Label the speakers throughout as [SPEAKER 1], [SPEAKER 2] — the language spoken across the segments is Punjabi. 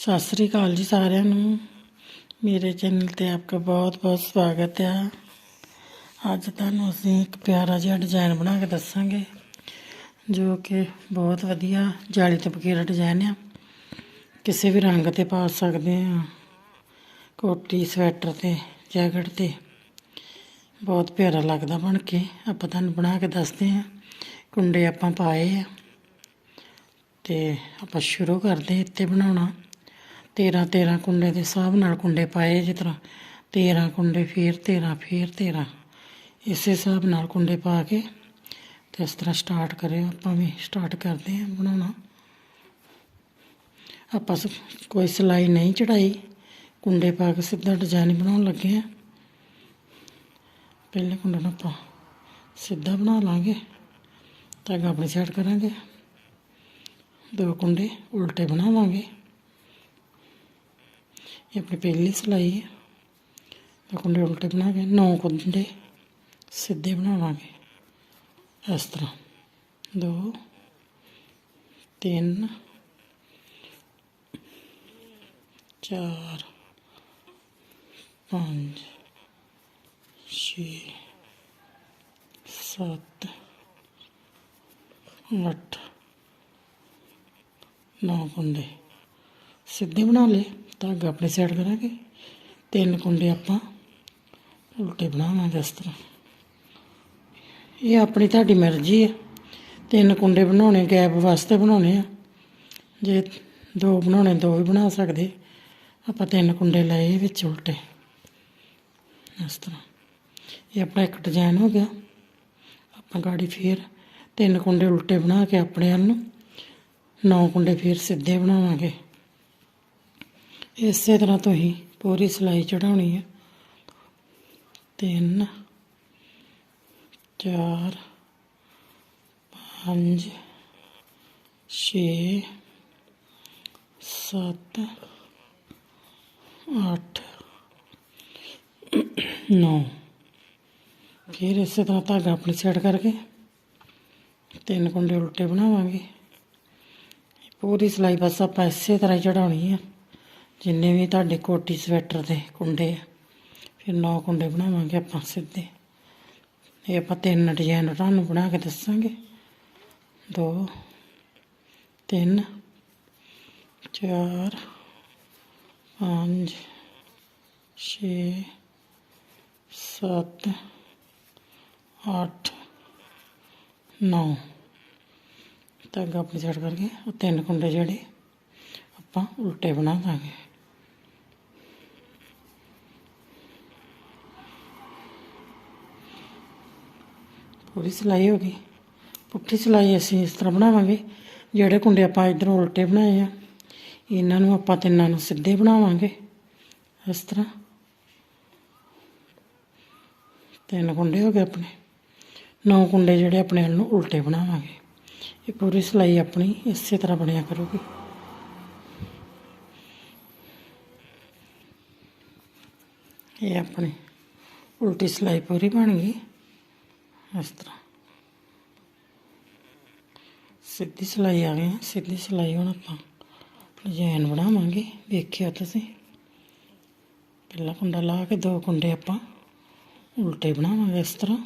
[SPEAKER 1] ਸਤਿ ਸ੍ਰੀ ਅਕਾਲ ਜੀ ਸਾਰਿਆਂ ਨੂੰ। ਮੇਰੇ ਚੈਨਲ ਤੇ ਆਪਕਾ ਬਹੁਤ-ਬਹੁਤ ਸਵਾਗਤ ਹੈ ਅੱਜ ਤੁਹਾਨੂੰ ਅਸੀਂ ਇੱਕ ਪਿਆਰਾ ਜਿਹਾ ਡਿਜ਼ਾਈਨ ਬਣਾ ਕੇ ਦੱਸਾਂਗੇ, ਜੋ ਕਿ ਬਹੁਤ ਵਧੀਆ ਜਾਲੀ ਤੇ ਬਕੀਰਾ ਡਿਜ਼ਾਈਨ ਆ। ਕਿਸੇ ਵੀ ਰੰਗ ਤੇ ਪਾ ਸਕਦੇ ਆ, ਕੋਟੀ, ਸਵੈਟਰ ਤੇ, ਜੈਕਟ ਤੇ। ਬਹੁਤ ਪਿਆਰਾ ਲੱਗਦਾ ਬਣ ਕੇ। ਆਪਾਂ ਤੁਹਾਨੂੰ ਬਣਾ ਕੇ ਦੱਸਦੇ ਆ, ਕੁੰਡੇ ਆਪਾਂ ਪਾਏ ਆ। ਤੇ ਆਪਾਂ ਸ਼ੁਰੂ ਕਰਦੇ ਇੱਥੇ ਬਣਾਉਣਾ। 13 13 ਕੁੰਡੇ ਦੇ ਹਿਸਾਬ ਨਾਲ ਕੁੰਡੇ ਪਾਏ ਜਿਸ ਤਰ੍ਹਾਂ 13 ਕੁੰਡੇ ਫਿਰ 13 ਫਿਰ 13 ਇਸੇ ਹਿਸਾਬ ਨਾਲ ਕੁੰਡੇ ਪਾ ਕੇ ਤੇ ਇਸ ਤਰ੍ਹਾਂ ਸਟਾਰਟ ਕਰਿਓ। ਆਪਾਂ ਵੀ ਸਟਾਰਟ ਕਰਦੇ ਹਾਂ ਬਣਾਉਣਾ। ਆਪਾਂ ਸ- ਕੋਈ ਸਿਲਾਈ ਨਹੀਂ ਚੜਾਈ। ਕੁੰਡੇ ਪਾ ਕੇ ਸਿੱਧਾ ਡਿਜ਼ਾਈਨ ਬਣਾਉਣ ਲੱਗੇ ਆ ਪਹਿਲੇ ਕੁੰਡੇ ਨੂੰ ਆਪਾਂ ਸਿੱਧਾ ਬਣਾ ਲਾਂਗੇ। ਧਾਗਾ ਆਪਣੀ ਸਾਈਡ ਕਰਾਂਗੇ। ਦੋ ਕੁੰਡੇ ਉਲਟੇ ਬਣਾਵਾਂਗੇ। ਇਹ ਆਪਣੀ ਪਹਿਲੀ ਸਿਲਾਈ ਹੈ। ਦੋ ਕੁੰਡੇ ਉਲਟੇ ਬਣਾ ਕੇ ਨੌ ਕੁੰਡੇ ਸਿੱਧੇ ਬਣਾਵਾਂਗੇ। ਇਸ ਤਰ੍ਹਾਂ ਦੋ, ਤਿੰਨ, ਚਾਰ, ਪੰਜ, ਛੇ, ਸੱਤ, ਅੱਠ, ਨੌ ਕੁੰਡੇ। ਸਿੱਧੇ ਬਣਾ ਲਏ। ਧਾਗਾ ਆਪਣੇ ਸਾਈਡ ਕਰਾਂਗੇ। ਤਿੰਨ ਕੁੰਡੇ ਆਪਾਂ ਉਲਟੇ ਬਣਾਵਾਂਗੇ ਇਸ ਤਰ੍ਹਾਂ। ਇਹ ਆਪਣੀ ਤੁਹਾਡੀ ਮਰਜ਼ੀ ਹੈ ਤਿੰਨ ਕੁੰਡੇ ਬਣਾਉਣੇ, ਗੈਪ ਵਾਸਤੇ ਬਣਾਉਣੇ ਆ। ਜੇ ਦੋ ਬਣਾਉਣੇ, ਦੋ ਵੀ ਬਣਾ ਸਕਦੇ। ਆਪਾਂ ਤਿੰਨ ਕੁੰਡੇ ਲਏ ਵਿੱਚ ਉਲਟੇ। ਇਸ ਤਰ੍ਹਾਂ। ਇਹ ਆਪਣਾ ਇੱਕ ਡਿਜ਼ਾਈਨ ਹੋ ਗਿਆ। ਆਪਾਂ ਗਾੜੀ ਫੇਰ ਤਿੰਨ ਕੁੰਡੇ ਉਲਟੇ ਬਣਾ ਕੇ ਆਪਣੇ ਵੱਲ ਨੂੰ ਨੌ ਕੁੰਡੇ ਫੇਰ ਸਿੱਧੇ ਬਣਾਵਾਂਗੇ। ਇਸੇ ਤਰ੍ਹਾਂ ਤੋਂ ਹੀ ਪੂਰੀ ਸਿਲਾਈ ਚੜਾਉਣੀ ਹੈ। ਤਿੰਨ, ਚਾਰ, ਪੰਜ, ਛੇ, ਸੱਤ, ਅੱਠ, ਨੌ। ਫਿਰ ਇਸੇ ਤਰ੍ਹਾਂ ਧਾਗਾ ਆਪਣੀ ਸਾਈਡ ਕਰਕੇ ਤਿੰਨ ਕੁੰਡੇ ਉਲਟੇ ਬਣਾਵਾਂਗੇ। ਪੂਰੀ ਸਿਲਾਈ ਬਸ ਆਪਾਂ ਇਸੇ ਤਰ੍ਹਾਂ ਹੀ ਚੜਾਉਣੀ ਆ ਜਿੰਨੇ ਵੀ ਤੁਹਾਡੇ ਕੋਟੀ ਸਵੈਟਰ ਦੇ ਕੁੰਡੇ ਆ, ਫਿਰ ਨੌ ਕੁੰਡੇ ਬਣਾਵਾਂਗੇ ਆਪਾਂ ਸਿੱਧੇ। ਇਹ ਆਪਾਂ ਤਿੰਨ ਡਿਜ਼ਾਈਨ ਤੁਹਾਨੂੰ ਬਣਾ ਕੇ ਦੱਸਾਂਗੇ। ਦੋ, ਤਿੰਨ, ਚਾਰ, ਪੰਜ, ਛੇ, ਸੱਤ, ਅੱਠ, ਨੌ। ਧਾਗਾ ਆਪਣੀ ਸਾਈਡ ਕਰਕੇ ਉਹ ਤਿੰਨ ਕੁੰਡੇ ਜਿਹੜੇ ਆਪਾਂ ਉਲਟੇ ਬਣਾ ਦਾਂਗੇ। ਪੂਰੀ ਸਿਲਾਈ ਹੋ ਗਈ। ਪੁੱਠੀ ਸਿਲਾਈ ਅਸੀਂ ਇਸ ਤਰ੍ਹਾਂ ਬਣਾਵਾਂਗੇ, ਜਿਹੜੇ ਕੁੰਡੇ ਆਪਾਂ ਇਧਰੋਂ ਉਲਟੇ ਬਣਾਏ ਆ, ਇਹਨਾਂ ਨੂੰ ਆਪਾਂ ਤਿੰਨਾਂ ਨੂੰ ਸਿੱਧੇ ਬਣਾਵਾਂਗੇ, ਇਸ ਤਰ੍ਹਾਂ। ਤਿੰਨ ਕੁੰਡੇ ਹੋ ਗਏ ਆਪਣੇ। ਨੌ ਕੁੰਡੇ ਜਿਹੜੇ ਆਪਣੇ ਨੂੰ ਉਲਟੇ ਬਣਾਵਾਂਗੇ। ਇਹ ਪੂਰੀ ਸਿਲਾਈ ਆਪਣੀ ਇਸੇ ਤਰ੍ਹਾਂ ਬਣਿਆ ਕਰੂਗੀ। ਇਹ ਆਪਣੀ ਉਲਟੀ ਸਿਲਾਈ ਪੂਰੀ ਬਣ ਗਈ। ਇਸ ਤਰ੍ਹਾਂ। ਸਿੱਧੀ ਸਿਲਾਈ ਆ ਗਈ ਸਿੱਧੀ ਸਿਲਾਈ ਹੁਣ ਆਪਾਂ ਡਿਜ਼ਾਈਨ ਬਣਾਵਾਂਗੇ। ਵੇਖਿਓ ਤੁਸੀਂ? ਪਹਿਲਾ ਕੁੰਡਾ ਲਾ ਕੇ ਦੋ ਕੁੰਡੇ ਆਪਾਂ ਉਲਟੇ ਬਣਾਵਾਂਗੇ ਇਸ ਤਰ੍ਹਾਂ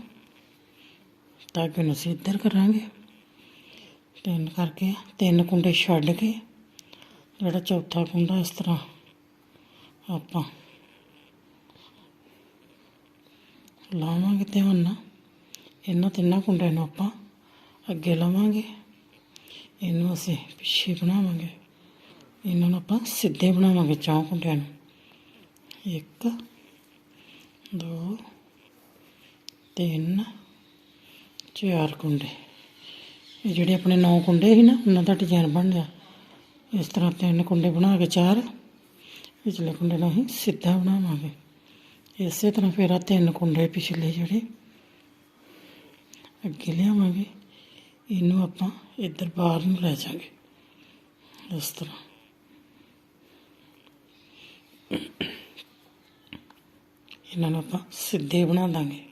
[SPEAKER 1] ਧਾਗੇ ਨੂੰ ਅਸੀਂ ਇੱਧਰ ਕਰਾਂਗੇ। ਤਿੰਨ ਕਰਕੇ ਤਿੰਨ ਕੁੰਡੇ ਛੱਡ ਕੇ ਜਿਹੜਾ ਚੌਥਾ ਕੁੰਡਾ ਇਸ ਤਰ੍ਹਾਂ ਆਪਾਂ ਲਾਵਾਂਗੇ ਧਿਆਨ ਨਾਲ। ਇਹਨਾਂ ਤਿੰਨਾਂ ਕੁੰਡਿਆਂ ਨੂੰ ਆਪਾਂ ਅੱਗੇ ਲਾਵਾਂਗੇ। ਇਹਨੂੰ ਅਸੀਂ ਪਿੱਛੇ ਬਣਾਵਾਂਗੇ। ਇਹਨਾਂ ਨੂੰ ਆਪਾਂ ਸਿੱਧੇ ਬਣਾਵਾਂਗੇ ਚੌਂ ਕੁੰਡਿਆਂ ਨੂੰ। ਇੱਕ, ਦੋ, ਤਿੰਨ, ਚਾਰ ਕੁੰਡੇ। ਇਹ ਜਿਹੜੇ ਆਪਣੇ ਨੌ ਕੁੰਡੇ ਸੀ ਨਾ, ਉਹਨਾਂ ਦਾ ਡਿਜ਼ਾਈਨ ਬਣ ਗਿਆ। ਇਸ ਤਰ੍ਹਾਂ ਤਿੰਨ ਕੁੰਡੇ ਬਣਾ ਕੇ ਚਾਰ ਪਿਛਲੇ ਕੁੰਡੇ ਨੂੰ ਅਸੀਂ ਸਿੱਧਾ ਬਣਾਵਾਂਗੇ। ਇਸੇ ਤਰ੍ਹਾਂ ਫਿਰ ਆ ਤਿੰਨ ਕੁੰਡੇ ਪਿਛਲੇ ਜਿਹੜੇ ਅੱਗੇ ਲਿਆਵਾਂਗੇ, ਇਹਨੂੰ ਆਪਾਂ ਇੱਧਰ ਬਾਹਰ ਨੂੰ ਲੈ ਜਾਾਂਗੇ ਇਸ ਤਰ੍ਹਾਂ। ਇਹਨਾਂ ਨੂੰ ਆਪਾਂ ਸਿੱਧੇ ਬਣਾ ਦਾਂਗੇ।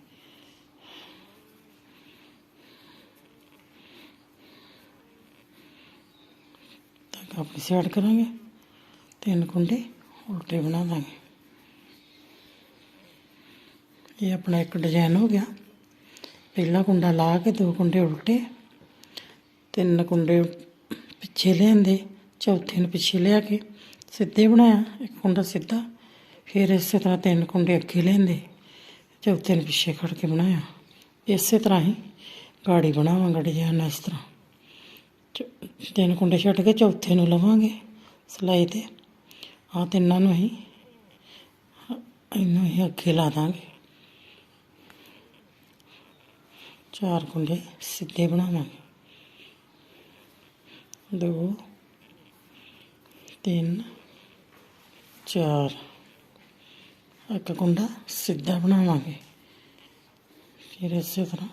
[SPEAKER 1] ਤਾਂ ਆਪਣੀ ਸਾਈਡ ਕਰਾਂਗੇ, ਤਿੰਨ ਕੁੰਡੇ ਉਲਟੇ ਬਣਾ ਦਾਂਗੇ। ਇਹ ਆਪਣਾ ਇੱਕ ਡਿਜ਼ਾਈਨ ਹੋ ਗਿਆ। ਪਹਿਲਾ ਕੁੰਡਾ ਲਾ ਕੇ, ਦੋ ਕੁੰਡੇ ਉਲਟੇ, ਤਿੰਨ ਕੁੰਡੇ ਪਿੱਛੇ ਲਿਆਂਦੇ, ਚੌਥੇ ਨੂੰ ਪਿੱਛੇ ਲਿਆ ਕੇ ਸਿੱਧੇ ਬਣਾਇਆ, ਇੱਕ ਕੁੰਡਾ ਸਿੱਧਾ, ਫਿਰ ਇਸੇ ਤਰ੍ਹਾਂ ਤਿੰਨ ਕੁੰਡੇ ਅੱਗੇ ਲਿਆਂਦੇ, ਚੌਥੇ ਨੂੰ ਪਿੱਛੇ ਖੜ ਕੇ ਬਣਾਇਆ। ਇਸੇ ਤਰ੍ਹਾਂ ਹੀ ਗਾੜੀ ਬਣਾਵਾਂਗੇ ਡਿਜ਼ਾਈਨ ਇਸ ਤਰ੍ਹਾਂ। ਚ- ਤਿੰਨ ਕੁੰਡੇ ਛੱਡ ਕੇ ਚੌਥੇ ਨੂੰ ਲਵਾਂਗੇ ਸਿਲਾਈ ਤੇ। ਆ ਤਿੰਨਾਂ ਨੂੰ ਹੀ ਇਹਨੂੰ ਹੀ ਅੱਗੇ ਲਾ ਦਾਂਗੇ। ਚਾਰ ਕੁੰਡੇ ਸਿੱਧੇ ਬਣਾਵਾਂਗੇ। ਦੋ, ਤਿੰਨ, ਚਾਰ। ਇੱਕ ਕੁੰਡਾ ਸਿੱਧਾ ਬਣਾਵਾਂਗੇ। ਫਿਰ ਇਸੇ ਤਰ੍ਹਾਂ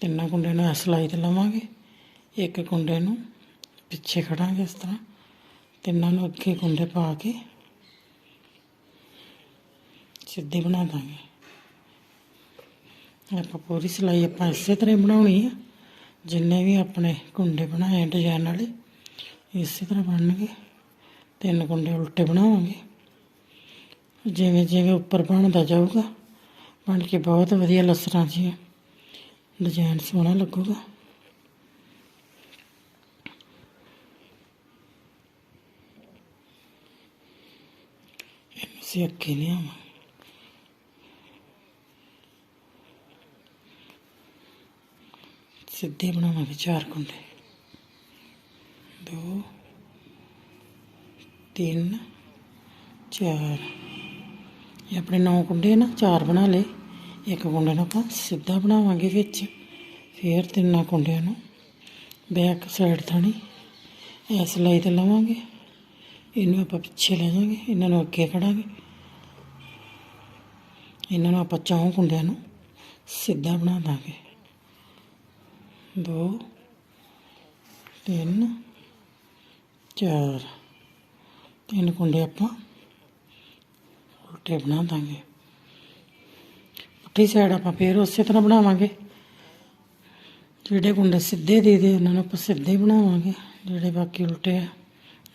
[SPEAKER 1] ਤਿੰਨਾਂ ਕੁੰਡੇ ਨੂੰ ਇਸ ਸਿਲਾਈ ਤੇ ਲਵਾਂਗੇ। ਇੱਕ ਕੁੰਡੇ ਨੂੰ ਪਿੱਛੇ ਖੜਾਂਗੇ ਇਸ ਤਰ੍ਹਾਂ। ਤਿੰਨਾਂ ਨੂੰ ਅੱਗੇ ਕੁੰਡੇ ਪਾ ਕੇ ਸਿੱਧੇ ਬਣਾ ਦਾਂਗੇ। ਆਪਾਂ ਪੂਰੀ ਸਿਲਾਈ ਆਪਾਂ ਇਸੇ ਤਰ੍ਹਾਂ ਹੀ ਬਣਾਉਣੀ ਆ, ਜਿੰਨੇ ਵੀ ਆਪਣੇ ਕੁੰਡੇ ਬਣਾਏ ਡਿਜ਼ਾਈਨ ਵਾਲੇ, ਇਸੇ ਤਰ੍ਹਾਂ ਬਣਨਗੇ। ਤਿੰਨ ਕੁੰਡੇ ਉਲਟੇ ਬਣਾਵਾਂਗੇ। ਜਿਵੇਂ ਜਿਵੇਂ ਉੱਪਰ ਬਣਦਾ ਜਾਊਗਾ, ਬਣ ਕੇ ਬਹੁਤ ਵਧੀਆ ਲਸਰਾਂ ਜੀ ਡਿਜ਼ਾਈਨ ਸੋਹਣਾ ਲੱਗੂਗਾ। ਇਹਨੂੰ ਅਸੀਂ ਅੱਗੇ ਸਿੱਧੇ ਬਣਾਵਾਂਗੇ ਚਾਰ ਕੁੰਡੇ। ਦੋ, ਤਿੰਨ, ਚਾਰ। ਇਹ ਆਪਣੇ ਨੌ ਕੁੰਡੇ ਨਾ, ਚਾਰ ਬਣਾ ਲਏ। ਇੱਕ ਕੁੰਡੇ ਨੂੰ ਆਪਾਂ ਸਿੱਧਾ ਬਣਾਵਾਂਗੇ ਵਿੱਚ। ਫਿਰ ਤਿੰਨਾਂ ਕੁੰਡਿਆਂ ਨੂੰ ਬੈਕ ਸਾਈਡ ਥਾਣੀ ਇਹ ਸਿਲਾਈ ਤੇ ਲਵਾਂਗੇ। ਇਹਨੂੰ ਆਪਾਂ ਪਿੱਛੇ ਲੈ ਜਾਵਾਂਗੇ, ਇਹਨਾਂ ਨੂੰ ਅੱਗੇ ਖੜਾਂਗੇ ਇਹਨਾਂ ਨੂੰ ਆਪਾਂ ਚੌਂ ਕੁੰਡਿਆਂ ਨੂੰ ਸਿੱਧਾ ਬਣਾ ਦਾਂਗੇ। ਦੋ, ਤਿੰਨ, ਚਾਰ। ਤਿੰਨ ਕੁੰਡੇ ਆਪਾਂ ਉਲਟੇ ਬਣਾ ਦਾਂਗੇ। ਪੁੱਠੀ ਸਾਈਡ ਆਪਾਂ ਫੇਰ ਉਸੇ ਤਰ੍ਹਾਂ ਬਣਾਵਾਂਗੇ। ਜਿਹੜੇ ਕੁੰਡੇ ਸਿੱਧੇ ਦੇ ਦੇ, ਉਹਨਾਂ ਨੂੰ ਆਪਾਂ ਸਿੱਧੇ ਬਣਾਵਾਂਗੇ। ਜਿਹੜੇ ਬਾਕੀ ਉਲਟੇ ਆ,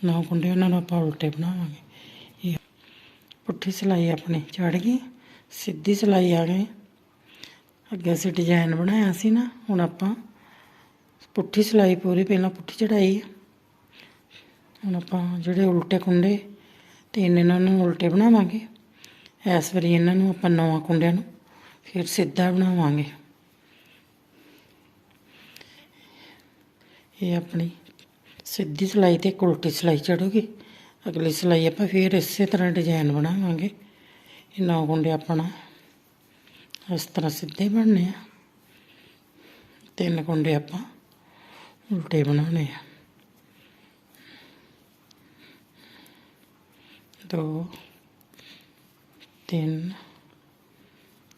[SPEAKER 1] ਨੌ ਕੁੰਡੇ, ਉਹਨਾਂ ਨੂੰ ਆਪਾਂ ਉਲਟੇ ਬਣਾਵਾਂਗੇ। ਇਹ ਪੁੱਠੀ ਸਿਲਾਈ ਆਪਣੀ ਚੜ ਗਈ, ਸਿੱਧੀ ਸਿਲਾਈ ਆ ਗਈ। ਅੱਗੇ ਅਸੀਂ ਡਿਜ਼ਾਈਨ ਬਣਾਇਆ ਸੀ ਨਾ, ਹੁਣ ਆਪਾਂ ਪੁੱਠੀ ਸਿਲਾਈ ਪੂਰੀ, ਪਹਿਲਾਂ ਪੁੱਠੀ ਚੜਾਈ। ਹੈ ਹੁਣ ਆਪਾਂ ਜਿਹੜੇ ਉਲਟੇ ਕੁੰਡੇ ਤਿੰਨ ਇਹਨਾਂ ਨੂੰ ਉਲਟੇ ਬਣਾਵਾਂਗੇ। ਇਸ ਵਾਰੀ ਇਹਨਾਂ ਨੂੰ ਆਪਾਂ ਨੌਂ ਕੁੰਡਿਆਂ ਨੂੰ ਫਿਰ ਸਿੱਧਾ ਬਣਾਵਾਂਗੇ। ਇਹ ਆਪਣੀ ਸਿੱਧੀ ਸਿਲਾਈ ਤੇ ਇੱਕ ਉਲਟੀ ਸਿਲਾਈ ਚੜੂਗੀ। ਅਗਲੀ ਸਿਲਾਈ ਆਪਾਂ ਫਿਰ ਇਸੇ ਤਰ੍ਹਾਂ ਡਿਜ਼ਾਈਨ ਬਣਾਵਾਂਗੇ। ਇਹ ਨੌ ਕੁੰਡੇ ਆਪਣਾ ਇਸ ਤਰ੍ਹਾਂ ਸਿੱਧੇ ਬਣਨੇ ਆ। ਤਿੰਨ ਕੁੰਡੇ ਆਪਾਂ ਉਲਟੇ ਬਣਾਉਣੇ ਆ। ਦੋ ਤਿੰਨ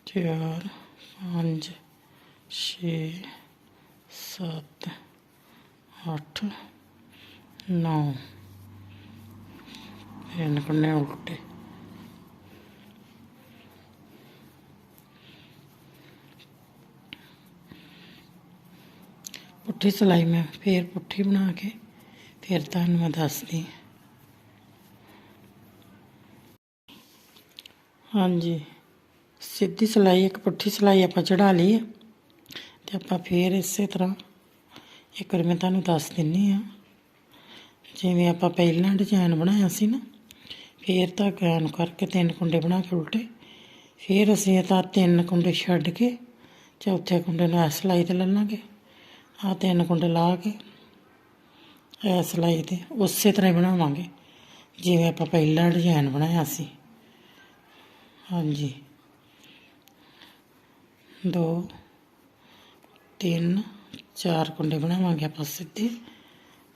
[SPEAKER 1] ਚਾਰ ਪੰਜ ਛੇ ਸੱਤ ਅੱਠ ਨੌ। ਤਿੰਨ ਕੰਨੇ ਉਲਟੇ ਪੁੱਠੀ ਸਿਲਾਈ ਮੈਂ ਫੇਰ ਪੁੱਠੀ ਬਣਾ ਕੇ, ਫਿਰ ਤੁਹਾਨੂੰ ਮੈਂ ਦੱਸਦੀ ਹਾਂਜੀ, ਸਿੱਧੀ ਸਿਲਾਈ, ਇੱਕ ਪੁੱਠੀ ਸਿਲਾਈ ਆਪਾਂ ਚੜਾ ਲਈ ਹੈ ਤੇ ਆਪਾਂ ਫੇਰ ਇਸੇ ਤਰ੍ਹਾਂ, ਇੱਕ ਵਾਰ ਮੈਂ ਤੁਹਾਨੂੰ ਦੱਸ ਦਿੰਨੀ ਆ ਜਿਵੇਂ ਆਪਾਂ ਪਹਿਲਾਂ ਡਿਜ਼ਾਈਨ ਬਣਾਇਆ ਸੀ ਨਾ, ਫੇਰ ਤਾਂ ਗੈਨ ਕਰਕੇ ਤਿੰਨ ਕੁੰਡੇ ਬਣਾ ਕੇ ਉਲਟੇ, ਫੇਰ ਅਸੀਂ ਇਹ ਤਾਂ ਤਿੰਨ ਕੁੰਡੇ ਛੱਡ ਕੇ ਚੌਥੇ ਕੁੰਡੇ ਨੂੰ ਇਸ ਸਿਲਾਈ ਤੇ ਲੈ ਲਾਂਗੇ ਆ ਤਿੰਨ ਕੁੰਡੇ ਲਾ ਕੇ ਇਹ ਸਿਲਾਈ ਤੇ ਉਸੇ ਤਰ੍ਹਾਂ ਹੀ ਬਣਾਵਾਂਗੇ। ਜਿਵੇਂ ਆਪਾਂ ਪਹਿਲਾ ਡਿਜ਼ਾਈਨ ਬਣਾਇਆ ਸੀ। ਹਾਂਜੀ। ਦੋ, ਤਿੰਨ, ਚਾਰ ਕੁੰਡੇ ਬਣਾਵਾਂਗੇ ਆਪਾਂ ਸਿੱਧੇ।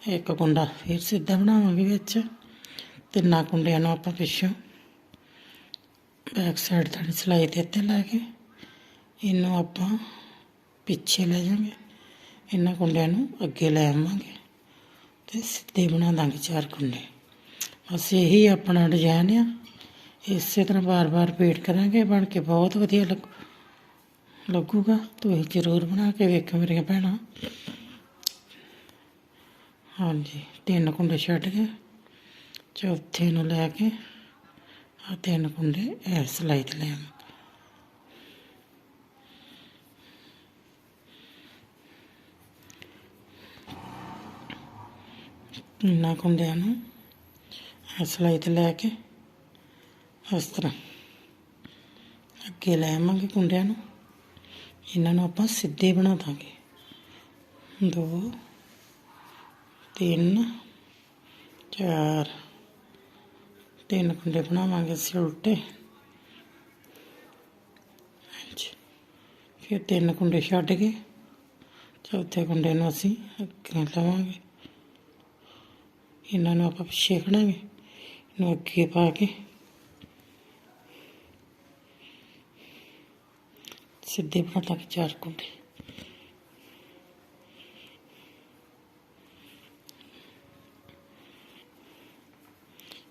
[SPEAKER 1] ਇੱਕ ਕੁੰਡਾ ਫਿਰ ਸਿੱਧਾ ਬਣਾਵਾਂਗੇ ਵਿੱਚ। ਤਿੰਨਾਂ ਕੁੰਡਿਆਂ ਨੂੰ ਆਪਾਂ ਪਿੱਛੋਂ ਬੈਕ ਸਾਈਡ ਤੋਂ ਸਿਲਾਈ 'ਤੇ ਉੱਤੇ ਲਾ ਕੇ ਇਹਨੂੰ ਆਪਾਂ ਪਿੱਛੇ ਲੈ ਜਾਵਾਂਗੇ। ਇਹਨਾਂ ਕੁੰਡਿਆਂ ਨੂੰ ਅੱਗੇ ਲੈ ਆਵਾਂਗੇ ਤੇ ਸਿੱਧੇ ਬਣਾ ਦਾਂਗੇ ਚਾਰ ਕੁੰਡੇ। ਬਸ ਇਹੀ ਆਪਣਾ ਡਿਜ਼ਾਈਨ ਆ। ਇਸੇ ਤਰ੍ਹਾਂ ਬਾਰ-ਬਾਰ ਰਿਪੀਟ ਕਰਾਂਗੇ, ਬਣ ਕੇ ਬਹੁਤ ਵਧੀਆ ਲੱਗੂ, ਲੱਗੂਗਾ। ਤੁਸੀਂ ਜ਼ਰੂਰ ਬਣਾ ਕੇ ਵੇਖੋ ਮੇਰੀਆਂ ਭੈਣਾਂ। ਹਾਂਜੀ, ਤਿੰਨ ਕੁੰਡੇ ਛੱਡ ਕੇ ਚੌਥੇ ਨੂੰ ਲੈ ਕੇ ਆ ਤਿੰਨ ਕੁੰਡੇ ਇਸ ਸਲਾਈ ਤੇ ਲੈ ਆਵਾਂਗੇ ਇਹਨਾਂ ਕੁੰਡਿਆਂ ਨੂੰ। ਇਸ ਸਲਾਈ ਤੇ ਲੈ ਕੇ ਇਸ ਤਰ੍ਹਾਂ ਅੱਗੇ ਲੈ ਆਵਾਂਗੇ ਕੁੰਡਿਆਂ ਨੂੰ। ਇਹਨਾਂ ਨੂੰ ਆਪਾਂ ਸਿੱਧੇ ਬਣਾ ਦਾਂਗੇ। ਦੋ, ਤਿੰਨ, ਚਾਰ। ਤਿੰਨ ਕੁੰਡੇ ਬਣਾਵਾਂਗੇ ਅਸੀਂ ਉਲਟੇ। ਫਿਰ ਤਿੰਨ ਕੁੰਡੇ ਛੱਡ ਕੇ ਚੌਥੇ ਕੁੰਡੇ ਨੂੰ ਅਸੀਂ ਅੱਗੇ ਲਵਾਂਗੇ। ਇਹਨਾਂ ਨੂੰ ਆਪਾਂ ਪਿੱਛੇ ਖੜਾਂਗੇ, ਇਹਨੂੰ ਅੱਗੇ ਪਾ ਕੇ। ਸਿੱਧੇ ਬਣਾ ਦਾਂਗੇ ਚਾਰ ਕੁੰਡੇ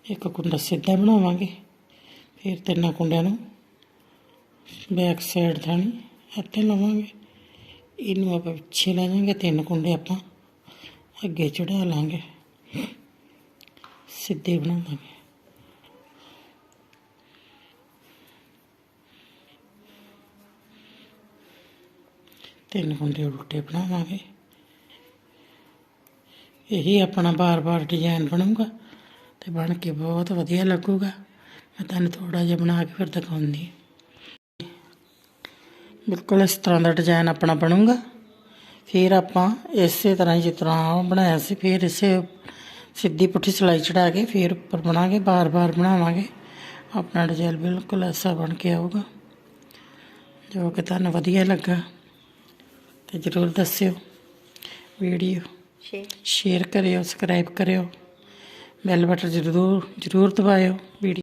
[SPEAKER 1] ਇੱਕ ਕੁੰਡਾ ਸਿੱਧਾ ਬਣਾਵਾਂਗੇ, ਫਿਰ ਤਿੰਨਾਂ ਕੁੰਡਿਆਂ ਨੂੰ ਬੈਕ ਸਾਈਡ ਥਾਣੀ ਇੱਥੇ ਲਵਾਂਗੇ। ਇਹਨੂੰ ਆਪਾਂ ਪਿੱਛੇ ਲੈ ਜਾਵਾਂਗੇ, ਤਿੰਨ ਕੁੰਡੇ ਆਪਾਂ ਅੱਗੇ ਚੜਾ ਲਾਂਗੇ। ਸਿੱਧੇ ਬਣਾਵਾਂਗੇ ਤਿੰਨ ਕੁੰਡੇ ਉਲਟੇ ਬਣਾਵਾਂਗੇ। ਇਹੀ ਆਪਣਾ ਬਾਰ-ਬਾਰ ਡਿਜ਼ਾਈਨ ਬਣੂਗਾ ਤੇ ਬਣ ਕੇ ਬਹੁਤ ਵਧੀਆ ਲੱਗੂਗਾ। ਮੈਂ ਤੁਹਾਨੂੰ ਥੋੜਾ ਜਿਹਾ ਬਣਾ ਕੇ ਫਿਰ ਦਿਖਾਉਂਦੀ ਬਿਲਕੁਲ ਇਸ ਤਰ੍ਹਾਂ ਦਾ ਡਿਜ਼ਾਈਨ ਆਪਣਾ ਬਣੂਗਾ। ਫਿਰ ਆਪਾਂ ਇਸੇ ਤਰ੍ਹਾਂ ਹੀ ਜਿਸ ਤਰ੍ਹਾਂ ਬਣਾਇਆ ਸੀ, ਫਿਰ ਇਸੇ ਸਿੱਧੀ ਪੁੱਠੀ ਸਿਲਾਈ ਚੜਾ ਕੇ ਫਿਰ ਉੱਪਰ ਬਣਾਗੇ ਬਾਰ-ਬਾਰ ਬਣਾਵਾਂਗੇ। ਆਪਣਾ ਡਿਜ਼ਾਈਨ ਬਿਲਕੁਲ ਐਸਾ ਬਣ ਕੇ ਆਊਗਾ ਜੋ ਕਿ ਤੁਹਾਨੂੰ ਵਧੀਆ ਲੱਗਾ। ਤੇ ਜ਼ਰੂਰ ਦੱਸਿਓ ਵੀਡੀਓ।
[SPEAKER 2] ਛੇ
[SPEAKER 1] ਸ਼ੇਅਰ ਕਰਿਓ ਸਬਸਕ੍ਰਾਈਬ ਕਰਿਓ। ਬੈਲ ਬਟਨ ਜ਼ਰੂਰ ਜ਼ਰੂਰ ਦਬਾਇਓ ਵੀਡੀਓ।